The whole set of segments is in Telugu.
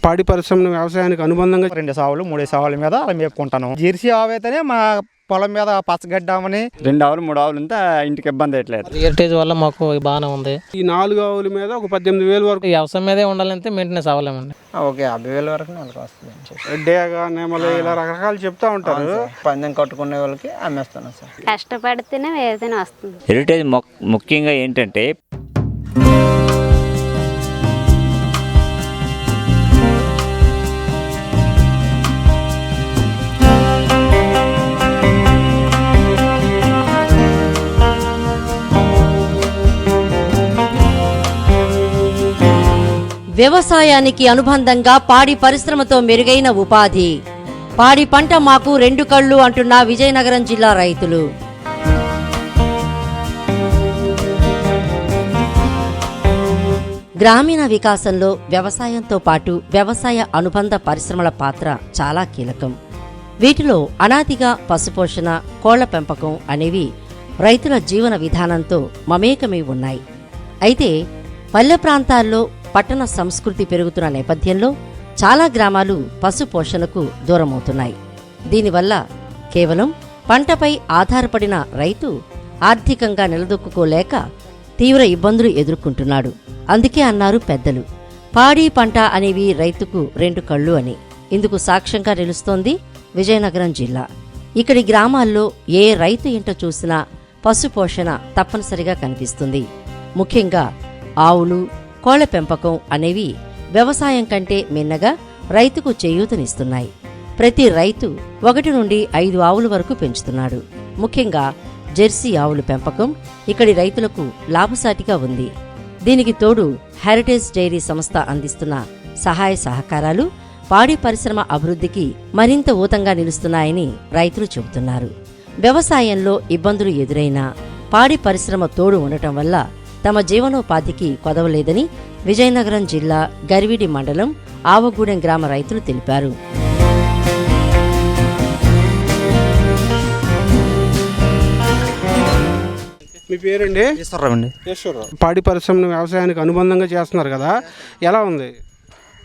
పాడి పరిశ్రమ వ్యవసాయానికి అనుబంధంగా రెండు సావులు మూడు సావుల మీద అలా మేపుకుంటాను. జెర్సీ ఆవు అయితేనే మా పొలం మీద పచ్చగడ్డామని రెండు ఆవులు మూడు ఆవులు ఉంటే ఇంటికి ఇబ్బంది అయ్యట్లేదు హెరిటేజ్ వల్ల మాకు బాగానే ఉంది. ఈ నాలుగు ఆవుల మీద ఒక పద్దెనిమిది వేలు వరకు ఈ వ్యవసాయం మీదే ఉండాలంటే మెయింటెనెన్స్ అవ్వలేమండి. ఓకే యాభై వేల వరకు నెలకు వస్తుంది డేగా నెమలి ఇలా రకరకాలు చెప్తా ఉంటారు. పందెం కట్టుకునే వాళ్ళకి అమ్మేస్తాను సార్. కష్టపడితేనే ఏదైనా వస్తుంది. హెరిటేజ్ ముఖ్యంగా ఏంటంటే వ్యవసాయానికి అనుబంధంగా పాడి పరిశ్రమతో మెరుగైన ఉపాధి. పాడి పంట మాకు రెండు కళ్ళు అంటున్న విజయనగరం జిల్లా రైతులు. గ్రామీణ వికాసంలో వ్యవసాయంతో పాటు వ్యవసాయ అనుబంధ పరిశ్రమల పాత్ర చాలా కీలకం. వీటిలో అనాదిగా పశుపోషణ కోళ్ళ పెంపకం అనేవి రైతుల జీవన విధానంతో మమేకమై ఉన్నాయి. అయితే పల్లె ప్రాంతాల్లో పట్టణ సంస్కృతి పెరుగుతున్న నేపథ్యంలో చాలా గ్రామాలు పశు పోషణకు దూరమవుతున్నాయి. దీనివల్ల కేవలం పంటపై ఆధారపడిన రైతు ఆర్థికంగా నిలదొక్కుకోలేక తీవ్ర ఇబ్బందులు ఎదుర్కొంటున్నాడు. అందుకే అన్నారు పెద్దలు పాడి పంట అనేవి రైతుకు రెండు కళ్ళు అని. ఇందుకు సాక్ష్యంగా నిలుస్తోంది విజయనగరం జిల్లా. ఇక్కడి గ్రామాల్లో ఏ రైతు ఇంట చూసినా పశుపోషణ తప్పనిసరిగా కనిపిస్తుంది. ముఖ్యంగా ఆవులు కోళ్ళ పెంపకం అనేవి వ్యవసాయం కంటే మిన్నగా రైతుకు చేయూతనిస్తున్నాయి. ప్రతి రైతు ఒకటి నుండి ఐదు ఆవుల వరకు పెంచుతున్నాడు. ముఖ్యంగా జెర్సీ ఆవుల పెంపకం ఇక్కడి రైతులకు లాభసాటిగా ఉంది. దీనికి తోడు హెరిటేజ్ డైరీ సంస్థ అందిస్తున్న సహాయ సహకారాలు పాడి పరిశ్రమ అభివృద్ధికి మరింత ఊతంగా నిలుస్తున్నాయని రైతులు చెబుతున్నారు. వ్యవసాయంలో ఇబ్బందులు ఎదురైనా పాడి పరిశ్రమ తోడు ఉండటం వల్ల తమ జీవనోపాధికి కొదవలేదని విజయనగరం జిల్లా గరివిడి మండలం ఆవగూడెం గ్రామ రైతులు తెలిపారు. మీ పేరండి? ఈశ్వరరావు అండి. ఈశ్వరరావు. పాడి పరిశ్రమ వ్యవసాయానికి అనుబంధంగా చేస్తున్నారు కదా. ఎలా ఉంది?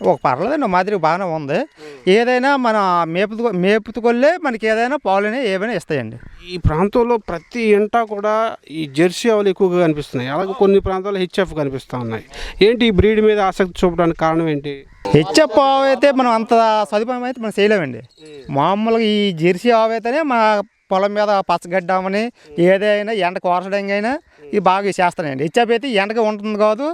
ఒక పర్లేదండి మాదిరి బాగానే ఉంది. ఏదైనా మన మేపుతు మేపుతుకొల్లే మనకి ఏదైనా పాలునే ఏమైనా ఇస్తాయండి. ఈ ప్రాంతంలో ప్రతి ఇంట కూడా ఈ జెర్సీ ఆవులు ఎక్కువగా కనిపిస్తున్నాయి. అలాగే కొన్ని ప్రాంతాల్లో హెచ్ఎఫ్ కనిపిస్తూ ఉన్నాయి. ఏంటి ఈ బ్రీడ్ మీద ఆసక్తి చూపడానికి కారణం ఏంటి? హెచ్ఎఫ్ ఆవు అయితే మనం అంత సదుపాయం అయితే మనం చేయలేమండి. మామూలుగా ఈ జెర్సీ ఆవు అయితేనే మా పొలం మీద పచ్చగడ్డామని ఏదైనా ఎండ కోరచడానికి అయినా ఇది బాగా చేస్తానండి. అయితే ఎండగా ఉంటుంది కాదు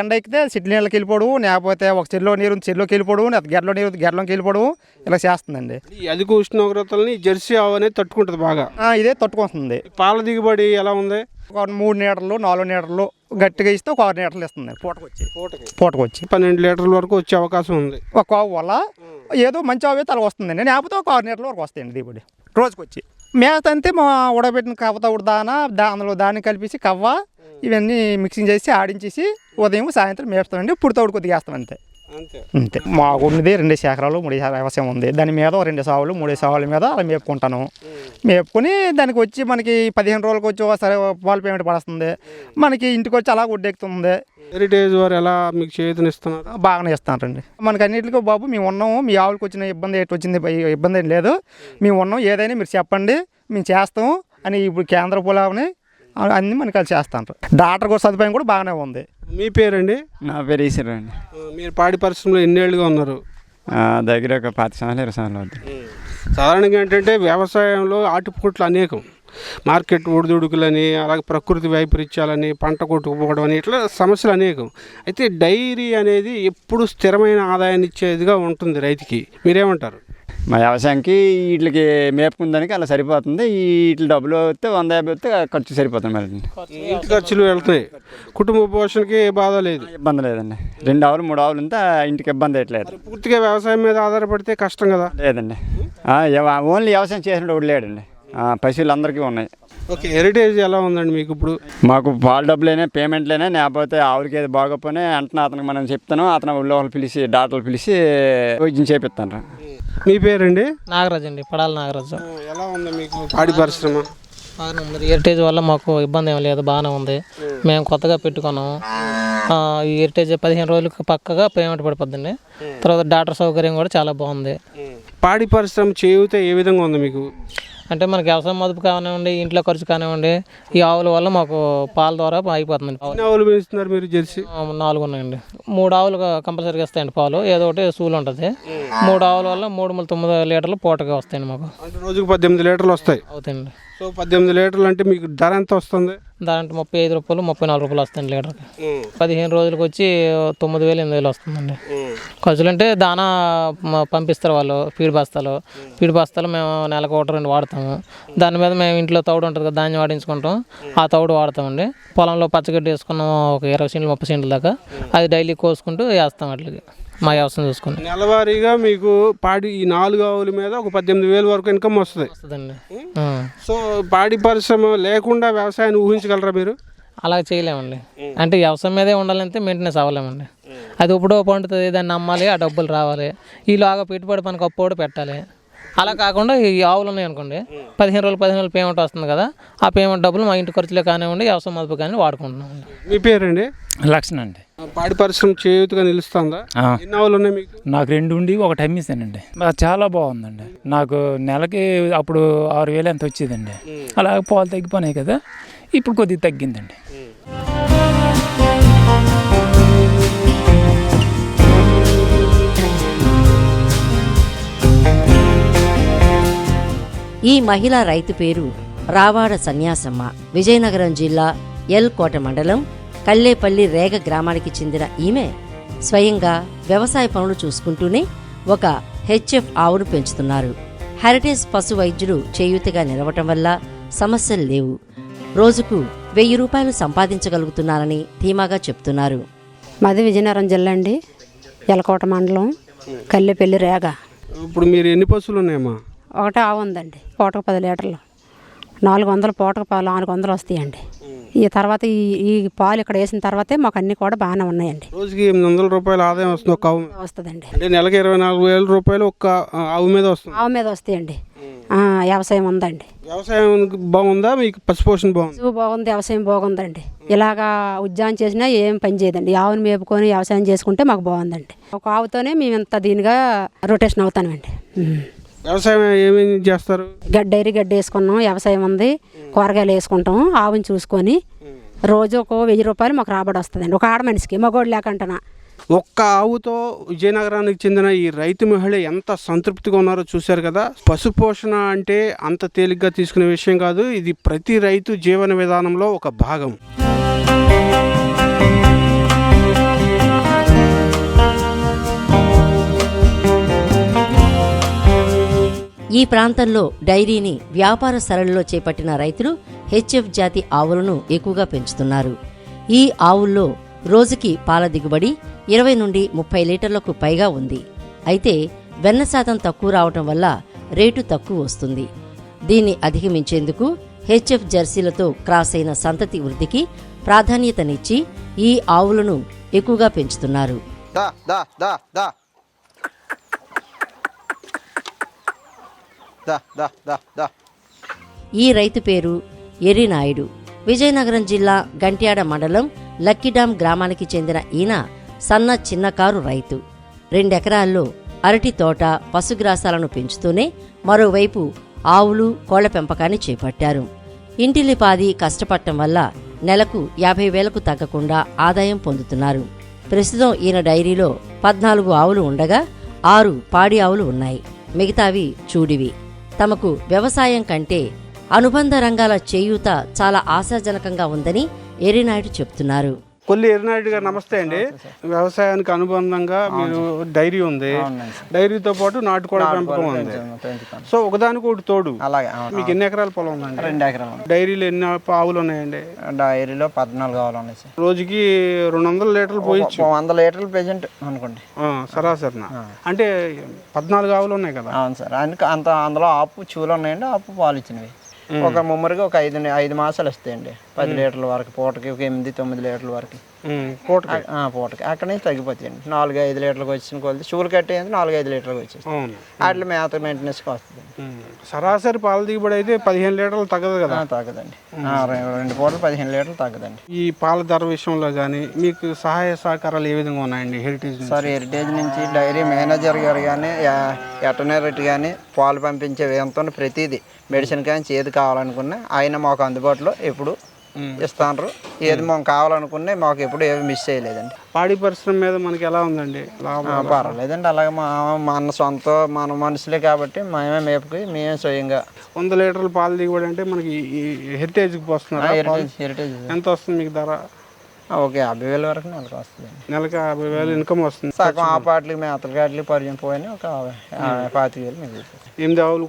ఎండ ఎక్కితే సిట్టి నీళ్ళకి వెళ్ళిపోవడం లేకపోతే ఒక చెరులో నీరు ఉంది, చెరులోకి వెళ్ళిపోవడం లేకపోతే గెడలో నీరు గెడలోకి వెళ్ళిపోవడం ఇలా చేస్తుందండి. అధిక ఉష్ణోగ్రతల్ని జెర్సీ ఆవు అనేది తట్టుకుంటుంది బాగా. ఇదే తట్టుకుంటుంది పాల దిగుబడి ఎలా ఉంది? ఒక మూడు లీటర్లు నాలుగు లీటర్లు గట్టిగా ఇస్తే ఒక ఆరు లీటర్లు ఇస్తుంది పూటకొచ్చి. పూటకొచ్చి. పన్నెండు లీటర్ల వరకు వచ్చే అవకాశం ఉంది. ఒక ఆవు వల్ల ఏదో మంచి ఆవు అయితే అలా వస్తుందండి. లేకపోతే ఒక ఆరు లీటర్ల వరకు వస్తాయండి దిగుబడి. రోజుకి వచ్చి మేత అంతే మా ఉడబెట్టిన కవ్వ దాన దా అందులో దాన్ని కలిపేసి కవ్వ ఇవన్నీ మిక్సింగ్ చేసి ఆడించేసి ఉదయం సాయంత్రం మేపుతామండి. ఇప్పుడు తోడు కొద్దిగా వేస్తాం అంతే. అంతే. మాకు ఉన్నది రెండు ఎకరాలు మూడు వ్యవసాయం ఉంది. దాని మీద రెండు సావులు మూడు సావుల మీద అలా మేపుకుంటాను. మేపుకొని దానికి వచ్చి మనకి పదిహేను రోజులకు వచ్చి ఒకసారి పాలు పేమెంట్ పడుతుంది మనకి ఇంటికి వచ్చి అలా గుడ్డెక్కుతుంది. హెరిటేజ్ వారు ఎలా మీకు చేయూతనిస్తున్నారు బాగానే ఇస్తానండి మనకి అన్నింటికీ బాబు మేము ఉన్నాము. మీ ఆవులకు వచ్చిన ఇబ్బంది ఎటు వచ్చింది ఇబ్బంది ఏం లేదు. మేము. ఉన్నాం ఏదైనా మీరు చెప్పండి. మేము చేస్తాం అని ఇప్పుడు కేంద్ర పొలాలని అన్నీ మనకి అది చేస్తాను డాక్టర్ కూడా సదుపాయం కూడా బాగానే ఉంది. మీ పేరండి? నా పేరు ఈశ్వర్ అండి. మీరు పాడి పరిశ్రమలో ఎన్నేళ్ళుగా ఉన్నారు? దగ్గర ఒక పది సంవత్సరాలు ఇరవై సంవత్సరాలు అవుతుంది. సాధారణంగా ఏంటంటే వ్యవసాయంలో ఆటుపోట్లు అనేకం. మార్కెట్ ఒడిదుడుకులని అలాగే ప్రకృతి వైపరీత్యాలని పంట కొట్టుకుపోవడం అని ఇట్లా సమస్యలు అనేకం. అయితే డైరీ అనేది ఎప్పుడు స్థిరమైన ఆదాయాన్ని ఇచ్చేదిగా ఉంటుంది రైతుకి. మీరేమంటారు? మా వ్యవసాయానికి వీటికి మేపుకుందానికి అలా సరిపోతుంది. వీటి డబ్బులు వస్తే వంద యాభై వస్తే ఖర్చు సరిపోతుంది మరి. ఇంటి ఖర్చులు వెళ్తాయి. కుటుంబ పోషణకి ఏ బాధ లేదు. ఇబ్బంది లేదండి. రెండు ఆవులు మూడు ఆవులు ఉంటే ఇంటికి ఇబ్బంది అయ్యట్లేదు పూర్తిగా వ్యవసాయం మీద ఆధారపడితే కష్టం కదా? లేదండి. ఓన్లీ వ్యవసాయం చేసినప్పుడు లేడండి. పశువులు అందరికీ ఉన్నాయి. ఓకే హెరిటేజ్ ఎలా ఉందండి మీకు ఇప్పుడు? మాకు పాల డబ్బులైనా పేమెంట్లైనా లేకపోతే ఆవులకి ఏది బాగోపోయినా వెంటనే అతనికి మనం చెప్తాను. అతను లోపల పిలిచి డాక్టర్లు పిలిచి వైద్యం చేపిస్తాను మీ పేరండి? నాగరాజు అండి పడాల నాగరాజు. ఎలా ఉంది మీకు పాడి పరిశ్రమ? బాగానే ఉంది. హెరిటేజ్ వల్ల మాకు ఇబ్బంది ఏం లేదు బాగానే ఉంది. మేము కొత్తగా పెట్టుకున్నాము ఈ హెరిటేజ్ పదిహేను రోజులకు పక్కగా పేమెంట్ పడిపోద్దండి. తర్వాత డాక్టర్ సౌకర్యం కూడా చాలా బాగుంది. పాడి పరిశ్రమ చేయూత ఏ విధంగా ఉంది మీకు? అంటే మనకి వ్యవసాయం మదుపు కానివ్వండి ఇంట్లో ఖర్చు కానివ్వండి ఈ ఆవుల వల్ల మాకు పాల ద్వారా అయిపోతుందండి. ఎన్ని ఆవులు పెంచుతున్నారు మీరు జెర్సీ? నాలుగు ఉన్నాయండి. మూడు ఆవులు కంపల్సరీగా వస్తాయండి పాలు. ఏదో ఒకటి సూలు ఉంటుంది. మూడు ఆవుల వల్ల మూడు వందల తొమ్మిది లీటర్లు పూటగా వస్తాయండి మాకు. రోజుకు పద్దెనిమిది లీటర్లు వస్తాయి. అవుతాయండి. సో పద్దెనిమిది లీటర్లు అంటే మీకు ధర ఎంత వస్తుంది? దాంట్లో ముప్పై ఐదు రూపాయలు ముప్పై నాలుగు రూపాయలు వస్తాయండి లీటర్కి. పదిహేను రోజులకు వచ్చి తొమ్మిది వేలు ఎనిమిది వేలు వస్తుందండి. ఖర్చులు అంటే దానా పంపిస్తారు వాళ్ళు పీడి బస్తాలు. పీడి బస్తాలు మేము నెలకు ఒకటి రెండు వాడతాము. దాని మీద మేము ఇంట్లో తౌడు ఉంటుంది కదా ధాన్యం వాడించుకుంటాం. ఆ తౌడు వాడతామండి. పొలంలో పచ్చగడ్డి వేసుకున్నాం ఒక ఇరవై సెంట్లు ముప్పై సెంట్ల దాకా. అది డైలీ కోసుకుంటూ వేస్తాం అట్లకి మా వ్యవసాయం చూసుకుని. నెలవారీగా మీకు పాడి ఈ నాలుగు ఆవుల మీద ఒక పద్దెనిమిది వేలు వరకు ఇన్కమ్ వస్తుంది. వస్తుందండి. సో పాడి పరిశ్రమ లేకుండా వ్యవసాయాన్ని ఊహించగలరా మీరు? అలా చేయలేమండి. అంటే వ్యవసాయం మీదే ఉండాలంటే మెయింటెనెన్స్ అవ్వలేమండి. అది ఇప్పుడు పండుతుంది దాన్ని అమ్మాలి ఆ డబ్బులు రావాలి. ఈలోగా పెట్టుబడి మనకు అప్పు కూడా పెట్టాలి. అలా కాకుండా ఈ ఆవులు ఉన్నాయి అనుకోండి పదిహేను రోజులు పదిహేను రోజులు పేమెంట్ వస్తుంది కదా ఆ పేమెంట్ డబ్బులు మా ఇంటి ఖర్చులే కానివ్వండి వ్యవసాయం మదుపు కానీ వాడుకుంటున్నాం మీ పేరండి? లక్షణ అండి. పాడి పరిశ్రమ చేయూతగా నిలుస్తుందా? ఆ. ఎన్ని ఆవులు ఉన్నాయి మీకు? నాకు రెండు ఉండి ఒకటి అమ్మేసానండి అది చాలా బాగుందండి. నాకు నెలకి అప్పుడు ఆరు వేలు ఎంత వచ్చేదండి. అలాగే పాలు తగ్గిపోయినాయి కదా ఇప్పుడు కొద్దిగా తగ్గిందండి. ఈ మహిళా రైతు పేరు రావాడ సన్యాసమ్మ విజయనగరం జిల్లా ఎల్ కోట మండలం కల్లేపల్లి రేగ గ్రామానికి చెందిన ఈమె స్వయంగా వ్యవసాయ పనులు చూసుకుంటూనే ఒక హెచ్ఎఫ్ ఆవును పెంచుతున్నారు. హెరిటేజ్ పశు వైద్యుడు చేయూతగా నిలవటం వల్ల సమస్యలు లేవు. రోజుకు వెయ్యి రూపాయలు సంపాదించగలుగుతున్నారని ధీమాగా చెప్తున్నారు. మాది విజయనగరం జిల్లా అండి. ఎలకోట మండలం కల్లెపల్లి రేగ. ఇప్పుడు మీరు ఎన్ని పశువులు ఉన్నాయమ్మా? ఒకటే ఆవు ఉందండి. పూటకు పది లీటర్లు. నాలుగు వందలు పూటకు పాలు నాలుగు వందలు వస్తాయండి. ఈ తర్వాత ఈ ఈ పాలు ఇక్కడ వేసిన తర్వాతే మాకు అన్నీ కూడా బాగానే ఉన్నాయండి. రోజుకి ఎనిమిది వందల రూపాయల ఆదాయం వస్తుంది ఒక ఆవు. వస్తుందండి. అంటే నెలకి ఇరవై నాలుగు వేల రూపాయలు ఒక్క ఆ, ఆవు మీద వస్తుంది. ఆవు మీద వస్తాయండి. ఆ, వ్యవసాయం ఉందండి. వ్యవసాయం బాగుందా? మీకు పశుపోషణ బాగుంది? పశువు బాగుంది వ్యవసాయం బాగుందండి. ఇలాగా ఉద్యోగం చేసినా ఏం పని చేయదండి. ఆవుని మేపుకొని వ్యవసాయం చేసుకుంటే మాకు బాగుందండి. ఒక ఆవుతోనే మేము ఇంత దీనిగా రొటేషన్ అవుతామండి. వ్యవసాయం ఏమేమి చేస్తారు? గడ్డ డైరీ గడ్డ వేసుకున్నాం వ్యవసాయం ఉంది. కూరగాయలు వేసుకుంటాం ఆవుని చూసుకొని రోజు ఒక వెయ్యి రూపాయలు మాకు రాబడి వస్తుందండి. ఒక ఆడ మనిషికి మగోడు లేకంటనా. ఒక్క ఆవుతో విజయనగరానికి చెందిన ఈ రైతు మహిళ ఎంత సంతృప్తిగా ఉన్నారో చూశారు కదా. పశుపోషణ అంటే అంత తేలిగ్గా తీసుకునే విషయం కాదు. ఇది ప్రతి రైతు జీవన విధానంలో ఒక భాగం. ఈ ప్రాంతంలో డైరీని వ్యాపార సరళిలో చేపట్టిన రైతులు హెచ్ఎఫ్ జాతి ఆవులను ఎక్కువగా పెంచుతున్నారు. ఈ ఆవుల్లో రోజుకి పాల దిగుబడి ఇరవై నుండి ముప్పై లీటర్లకు పైగా ఉంది. అయితే వెన్న శాతం తక్కువ రావటం వల్ల రేటు తక్కువ వస్తుంది. దీన్ని అధిగమించేందుకు హెచ్ఎఫ్ జెర్సీలతో క్రాస్ అయిన సంతతి వృద్ధికి ప్రాధాన్యతనిచ్చి ఈ ఆవులను ఎక్కువగా పెంచుతున్నారు. ఈ రైతు పేరు ఎరినాయుడు విజయనగరం జిల్లా గంట్యాడ మండలం లక్కీడాం గ్రామానికి చెందిన ఈయన సన్న చిన్నకారు రైతు. రెండెకరాల్లో అరటి తోట పశుగ్రాసాలను పెంచుతూనే మరోవైపు ఆవులు కోళ్ళ పెంపకాన్ని చేపట్టారు. ఇంటిలిపాది కష్టపడటం వల్ల నెలకు యాభై వేలకు తగ్గకుండా ఆదాయం పొందుతున్నారు. ప్రస్తుతం ఈయన డైరీలో పద్నాలుగు ఆవులు ఉండగా ఆరు పాడి ఆవులు ఉన్నాయి. మిగతావి చూడివి. తమకు వ్యవసాయం కంటే అనుబంధ రంగాల చేయూత చాలా ఆశాజనకంగా ఉందని ఎరినాయుడు చెప్తున్నారు. కొల్లి ఎర్రనాయుడు గారు నమస్తే అండి. వ్యవసాయానికి అనుబంధంగా మీరు డైరీ ఉంది. డైరీతో పాటు నాటుకోడి పెంపకం ఉంది. సో ఒకదానికి ఒకటి తోడు. అలాగే మీకు ఎన్ని ఎకరాల పొలం ఉందండి? రెండు ఎకరాలు డైరీలో ఎన్ని ఆవులు ఉన్నాయండి? డైరీలో పద్నాలుగు ఆవులు ఉన్నాయి సార్. రోజుకి రెండు వందల లీటర్లు పోయొచ్చు. ఒక వంద లీటర్లు ప్రెజెంట్ అనుకోండి. ఆ, సరాసరిన. అంటే పద్నాలుగు ఆవులు ఉన్నాయి కదా? అవును సార్. అందుకే అంత అందులో ఆపు చూలు ఉన్నాయండి ఆపు పాలు ఇచ్చినవి. ఒక ముమ్మరికి ఒక ఐదు ఐదు మాసాలు వస్తాయండి. పది లీటర్ల వరకు పూటకి ఒక ఎనిమిది తొమ్మిది లీటర్ల వరకు. పూటకి? పూటకి. అక్కడ నుంచి తగ్గిపోతాయండి. నాలుగు ఐదు లీటర్లకు వచ్చిన కొలిది. చూలు కట్టేది నాలుగు ఐదు లీటర్లకు వచ్చేసి వాటిలో మేత మెయింటెనెన్స్కి వస్తుంది. సరాసరి పాల దిగుబడి అయితే పదిహేను లీటర్లు తగ్గదు కదా? తగ్గదండి. రెండు పూటలు పదిహెను లీటర్లు తగ్గదండి. ఈ పాల ధర విషయంలో కానీ మీకు సహాయ సహకారాలు ఏ విధంగా ఉన్నాయండి హెరిటేజ్? సార్ హెరిటేజ్ నుంచి డైరీ మేనేజర్ గారు కానీ వెటనరీ కానీ పాలు పంపించే వ్యయంతో ప్రతిదీ మెడిసిన్ కానీ ఏది కావాలనుకున్నా ఆయన మాకు అందుబాటులో ఎప్పుడు ఇస్తాండ్రు. ఏది మాకు కావాలనుకున్నా మాకు ఎప్పుడు ఏమి మిస్ చేయలేదండి. పాడి పరిశ్రమ మీద మనకి ఎలా ఉందండి? పర్వాలేదండి. అలాగే మా మన సొంత మన మనుషులే కాబట్టి మేమే మేపుకి మేమే స్వయంగా. వంద లీటర్ల పాలు దిగుబడి అంటే మనకి హెరిటేజ్కి వస్తున్నారు హెరిటేజ్ ఎంత వస్తుంది మీకు ధర? ఆ, ఒక యాభై వేల వరకు నెలకు వస్తుందండి నెలకి యాభై వేలు ఇన్కమ్ వస్తుంది. సగం ఆ పాటలకి మేతల గాట్లకి పరిచయం పోయినా ఒక ఆ, పాతిక వేలు మిగులుతుంది ఎనిమిది ఆవులు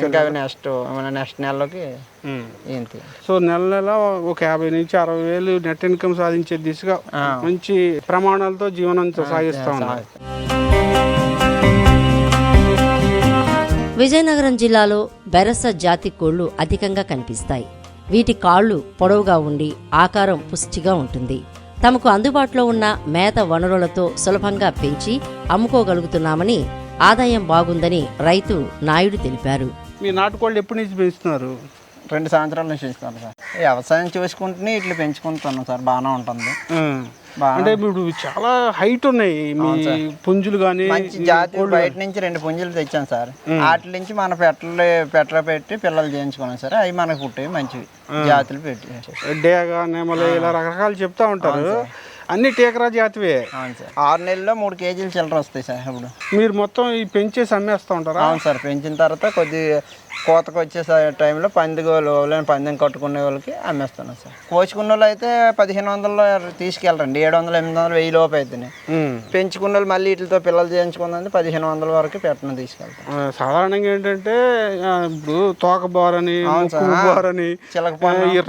ఇంకా అవి నెక్స్ట్ మన నెక్స్ట్ నెలలోకి. ఏంటి సో నెల నెల ఒక యాభై నుంచి అరవై వేలు నెట్ ఇన్కమ్ సాధించే దిశగా మంచి ప్రమాణాలతో జీవనం సాగిస్తా ఉన్నారు. విజయనగరం జిల్లాలో బెరస జాతి కోళ్ళు అధికంగా కనిపిస్తాయి. వీటి కాళ్ళు పొడవుగా ఉండి ఆకారం పుష్టిగా ఉంటుంది. తమకు అందుబాటులో ఉన్న మేత వనరులతో సులభంగా పెంచి అమ్ముకోగలుగుతున్నామని ఆదాయం బాగుందని రైతు నాయుడు తెలిపారు. మీ నాటుకోళ్ళు ఎప్పటి నుంచి పెంచుతున్నారు? రెండు సంవత్సరాల నుంచి సార్. వ్యవసాయం చూసుకుంటూనే ఇట్లా పెంచుకుంటున్నాం సార్. బాగానే ఉంటుంది. అంటే ఇప్పుడు చాలా హైట్ ఉన్నాయి. మీ పుంజులు కానీ మంచి జాతి బయట నుంచి రెండు పుంజులు తెచ్చాను సార్. వాటి నుంచి మన పెట్టలు పెట్టలు పెట్టి పిల్లలు చేయించుకున్నాం సార్. అవి మనకు పుట్టేవి మంచివి. జాతులు పెట్టి డేగా నెమలి ఇలా రకరకాలు చెప్తా ఉంటారు. అన్ని టేకరా జాతివే. అవును సార్. ఆరు నెలల్లో మూడు కేజీలు చిల్లర వస్తాయి సార్ ఇప్పుడు. మీరు మొత్తం ఈ పెంచేసి అమ్మేస్తా ఉంటారా? అవును సార్. పెంచిన తర్వాత కొద్ది కోతకు వచ్చే టైంలో పందిగోలు లేని పందెం కట్టుకునే వాళ్ళకి అమ్మేస్తున్నాం సార్. కోచుకున్న వాళ్ళు అయితే పదిహేను వందలు తీసుకెళ్ళరండి. ఏడు వందలు ఎనిమిది వందలు వెయ్యి లోపు అయితేనే. ఉమ్. పెంచుకున్న వాళ్ళు మళ్ళీ వీటితో పిల్లలు చేయించుకుందని పదిహేను వందల వరకు పెట్టను తీసుకెళ్తాం. సాధారణంగా ఏంటంటే ఇప్పుడు తోక బోరని. బోరని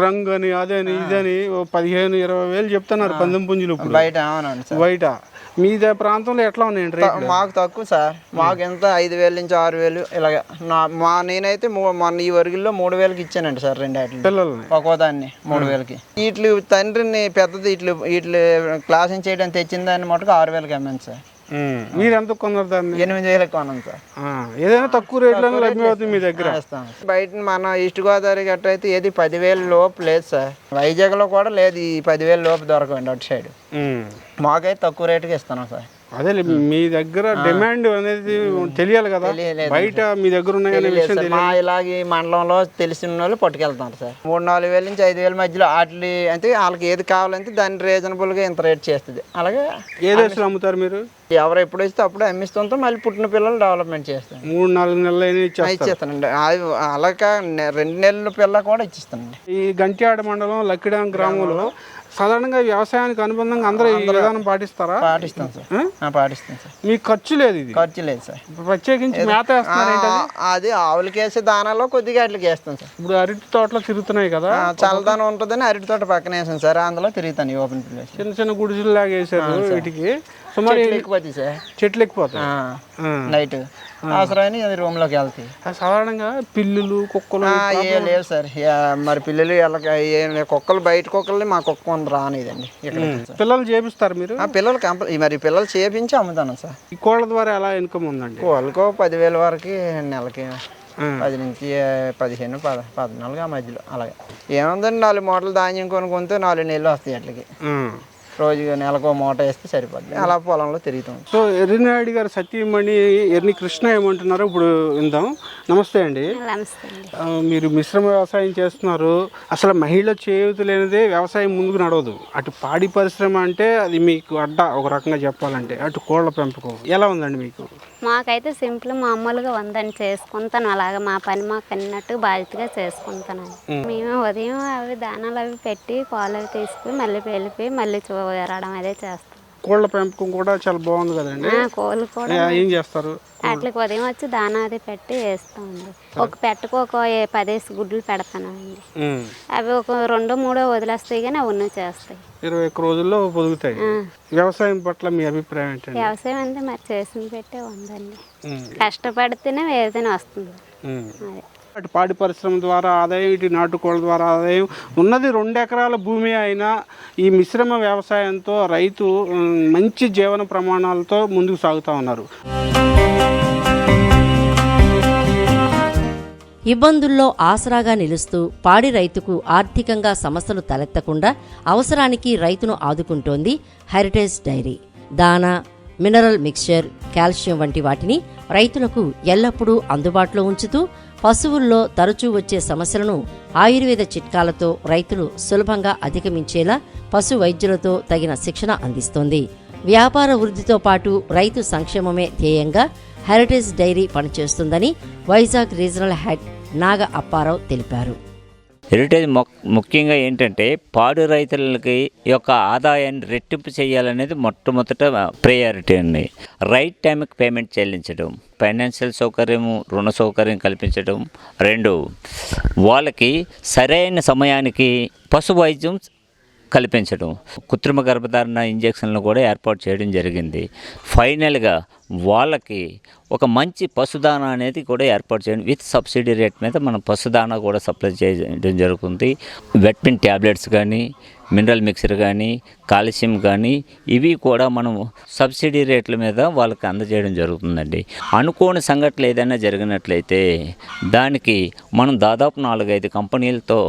రంగు అని అదని ఇదని పదిహేను ఇరవై వేలు చెప్తున్నారు పందెం పుంజులు బయట అవునండి బయట. మీ ప్రాంతంలో ఎట్లా ఉన్నాయండి రేట్లు? మాకు తక్కువ సార్. మాకు ఎంత? ఐదు వేల నుంచి ఆరు వేలు ఇలాగ. నా మా నేనైతే మూ- మొన్న ఈ వరుగుల్లో మూడు వేలకి ఇచ్చానండి సార్ రెండు వాటిని పిల్లల్ని? ఒక్కో దాన్ని మూడు వేలకి. వీటి తండ్రిని పెద్దది ఇట్లు వీటి క్లాసింగ్ చేయడానికి తెచ్చిన దాన్ని మటుకు ఆరు వేలకి అమ్మాను సార్. మీరు ఎంత కొన్నారు దాన్ని? ఎనిమిది వేలకు కొన్నాను సార్. ఏదైనా తక్కువ రేట్లలో లభ్యమవుతుంది మీ దగ్గర? బయట మన ఈస్ట్ గోదావరి గట్ట అయితే ఏది పదివేల లోపు లేదు సార్. వైజాగ్లో కూడా లేదు ఈ పదివేల లోపు దొరకండి అటు సైడ్. మాకైతే తక్కువ రేటుకి ఇస్తున్నాం సార్. అదే మీ దగ్గర డిమాండ్ అనేది తెలియాలి కదా. బయట మీ దగ్గర ఉన్నాయనే విషయం. మా ఇలాగ మండలంలో తెలిసిన వాళ్ళు పట్టుకెళ్తారు సార్. మూడు నాలుగు వేల నుంచి ఐదు వేల మధ్యలో వాటి అంటే వాళ్ళకి ఏది కావాలంటే దాన్ని రీజనబుల్గా ఇంత రేట్ చేస్తుంది. అలాగే ఏ దశలో అమ్ముతారు మీరు? ఎవరు ఎప్పుడు ఇస్తే అప్పుడు అమ్మిస్తుంటే మళ్ళీ పుట్టిన పిల్లలు డెవలప్మెంట్ చేస్తాను మూడు నాలుగు నెలలు ఇచ్చేస్తానండి. అది అలాగే రెండు నెలల పిల్ల కూడా ఇచ్చిస్తానండి. ఈ గంట్యాడ మండలం లక్కిడాం గ్రామంలో సాధారణంగా వ్యవసాయానికి అనుబంధంగా అందరూ ఈ విధానం పాటిస్తారా? పాటిస్తాం సార్. పాటిస్తాం సార్. మీకు ఖర్చు లేదు ఇది? ఖర్చు లేదు సార్. ప్రత్యేకించి మేత అది? ఆవులకి వేసే దానాలో కొద్దిగా అట్లకి వేస్తాం సార్. ఇప్పుడు అరటి తోటలో తిరుగుతున్నాయి కదా? చల్లదనం ఉంటుందని అరటి తోట పక్కన వేసాను సార్. అందులో తిరుగుతాను ఈ ఓపెన్ ప్లేస్ చిన్న చిన్న గుడిసెలు లాగా వేసారు వీటికి. సుమారు ఎక్కుపోతాయి సార్ చెట్లు ఎక్కిపోతాయి. నైట్ అవసరమైన అది రూమ్లోకి వెళ్తాయి సాధారణంగా పిల్లులు కుక్కలు ఏ లేవు సార్. మరి పిల్లలు లేవు. కుక్కలు బయట కుక్కల్ని మా కుక్క ఉంది రానిదండి ఇక్కడ. పిల్లలు చేపిస్తారు మీరు? ఆ పిల్లలు కంపల్ మరి పిల్లలు చేపించి అమ్ముతాను సార్. ఈ కోళ్ళ ద్వారా ఎలా ఇన్కమ్ ఉందండి? వాళ్ళకో పదివేల వరకు నెలకి పది నుంచి పదిహేను పద పద్నాలుగు ఆ మధ్యలో అలాగే. ఏముందండి నాలుగు మూటలు ధాన్యం కొనుక్కుంటే నాలుగు నెలలు వస్తాయి అట్లకి. ఉం. రోజుగా నెలకు మూట వేస్తే సరిపోద్ది. అలా పొలంలో తిరుగుతాం సో ఎర్రినాయుడు గారు సతీమణి ఎర్ని కృష్ణ ఏమంటున్నారో ఇప్పుడు విందాం. నమస్తే అండి. మీరు మిశ్రమ వ్యవసాయం చేస్తున్నారు. అసలు మహిళ చేయూత లేనిదే వ్యవసాయం ముందుకు నడవదు. అటు పాడి పరిశ్రమ అంటే అది మీకు అడ్డ ఒక రకంగా చెప్పాలంటే అటు కోళ్ళ పెంపకం. ఎలా ఉందండి మీకు? మాకైతే సింపుల్ మామూలుగా ఉందని చేసుకుంటాను. అలాగా మా పని మాకు అన్నట్టు బాధ్యతగా చేసుకుంటాను మేము ఉదయం అవి దానాలు అవి పెట్టి పాలు అవి తీసుకుని మళ్ళీ వెళ్ళిపోయి మళ్ళీ చూడడం అదే చేస్తాం. కోళ్ళ పెంపకం కూడా చాలా బాగుంది కదండి. కోళ్ళు కూడా ఏ- చేస్తారు? వాటికి ఉదయం వచ్చి దానా అది పెట్టి వేస్తామండి. ఒక పెట్టకు ఒక పదేసి గుడ్లు పెడతానండి. అవి ఒక రెండో మూడో వదిలేస్తాయి కానీ అవన్నీ చేస్తాయి. ఇరవై ఒక్క రోజుల్లో పొదుగుతాయి. వ్యవసాయం పట్ల మీ అభిప్రాయం ఏంటండి? వ్యవసాయం అంటే మరి చేసింది పెట్టే ఉందండి. కష్టపడితేనే ఏదైనా వస్తుంది. అదే. అటు పాడి పరిశ్రమ ద్వారా ఆదాయం ఇటు నాటుకోళ్ళ ద్వారా ఆదాయం. ఉన్నది రెండు ఎకరాల భూమి అయినా ఈ మిశ్రమ వ్యవసాయంతో రైతు మంచి జీవన ప్రమాణాలతో ముందుకు సాగుతూ ఉన్నారు. ఇబ్బందుల్లో ఆసరాగా నిలుస్తూ పాడి రైతుకు ఆర్థికంగా సమస్యలు తలెత్తకుండా అవసరానికి రైతును ఆదుకుంటోంది హెరిటేజ్ డైరీ దానా మినరల్ మిక్చర్ కాల్షియం వంటి వాటిని రైతులకు ఎల్లప్పుడూ అందుబాటులో ఉంచుతూ పశువుల్లో తరచూ వచ్చే సమస్యలను ఆయుర్వేద చిట్కాలతో రైతులు సులభంగా అధిగమించేలా పశు వైద్యులతో తగిన శిక్షణ అందిస్తోంది. వ్యాపార వృద్ధితో పాటు రైతు సంక్షేమమే ధ్యేయంగా హెరిటేజ్ డైరీ పనిచేస్తుందని వైజాగ్ రీజనల్ హెడ్ నాగ అప్పారావు తెలిపారు. హెరిటేజ్ మొక్ ముఖ్యంగా ఏంటంటే పాడు రైతులకి యొక్క ఆదాయాన్ని రెట్టింపు చేయాలనేది మొట్టమొదట ప్రయారిటీ అండి. రైట్ టైంకి పేమెంట్ చెల్లించడం ఫైనాన్షియల్ సౌకర్యము రుణ సౌకర్యం కల్పించడం. రెండు వాళ్ళకి సరైన సమయానికి పశు వైద్యం కల్పించడం. కృత్రిమ గర్భధారణ ఇంజెక్షన్లు కూడా ఏర్పాటు చేయడం జరిగింది. ఫైనల్గా వాళ్ళకి ఒక మంచి పశుదాన అనేది కూడా ఏర్పాటు చేయడం విత్ సబ్సిడీ రేట్ మీద మనం పశుదాన కూడా సప్లై చేయడం జరుగుతుంది. వెట్మిన్ ట్యాబ్లెట్స్ కానీ మినరల్ మిక్సర్ కానీ కాల్షియం కానీ ఇవి కూడా మనం సబ్సిడీ రేట్ల మీద వాళ్ళకి అందజేయడం జరుగుతుందండి. అనుకోని సంఘటనలు ఏదైనా జరిగినట్లయితే దానికి మనం దాదాపు నాలుగైదు కంపెనీలతో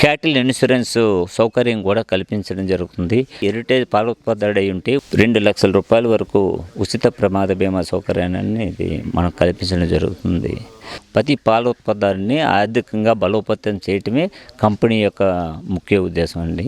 క్యాటిల్ ఇన్సూరెన్స్ సౌకర్యం కూడా కల్పించడం జరుగుతుంది. హెరిటేజ్ పాల ఉత్పత్తి అయి ఉంటే రెండు లక్షల రూపాయల వరకు ఉచిత ప్రమాద బీమా సౌకర్యాన్ని ఇది మనం కల్పించడం జరుగుతుంది. ప్రతి పాల ఉత్పత్తిని ఆర్థికంగా బలోపేతం చేయటమే కంపెనీ యొక్క ముఖ్య ఉద్దేశం అండి.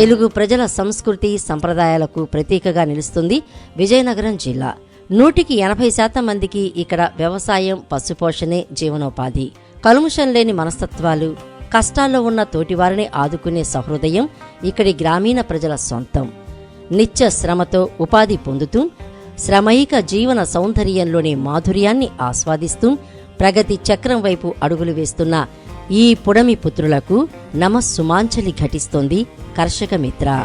తెలుగు ప్రజల సంస్కృతి సంప్రదాయాలకు ప్రతీకగా నిలుస్తుంది విజయనగరం జిల్లా. నూటికి ఎనభై శాతం మందికి ఇక్కడ వ్యవసాయం పశుపోషణే జీవనోపాధి. కలుముషం లేని మనస్తత్వాలు కష్టాల్లో ఉన్న తోటివారిని ఆదుకునే సహృదయం ఇక్కడి గ్రామీణ ప్రజల సొంతం. నిత్య శ్రమతో ఉపాధి పొందుతూ శ్రమైక జీవన సౌందర్యంలోని మాధుర్యాన్ని ఆస్వాదిస్తూ ప్రగతి చక్రం వైపు అడుగులు వేస్తున్న ఈ పుడమి పుత్రులకు నమస్సుమాంచలి ఘటిస్తోంది కర్షక మిత్ర.